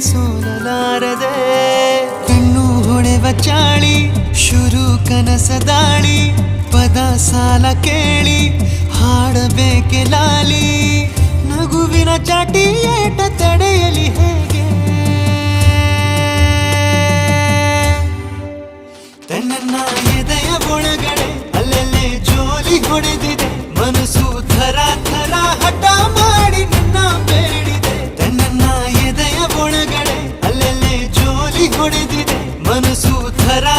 ಸೋಲಲಾರದೆ ಕಣ್ಣು ಹೊಡೆವ ಚಾಳಿ, ಶುರು ಕನಸ ದಾಳಿ, ಪದ ಸಾಲ ಕೇಳಿ, ಹಾಡಬೇಕೆ ಲಾಲಿ, ನಗುವಿನ ಚಾಟಿ ಏಟ ತಡೆಯಲಿ ಹೇಗೆ? ತನ್ನ ಎದೆಯ ಒಳಗಡೆ ಅಲ್ಲಲ್ಲೇ ಜೋಲಿ ಹೊಡೆದಿದೆ, ಮನಸ್ಸು ಧರಾತ मन सुथरा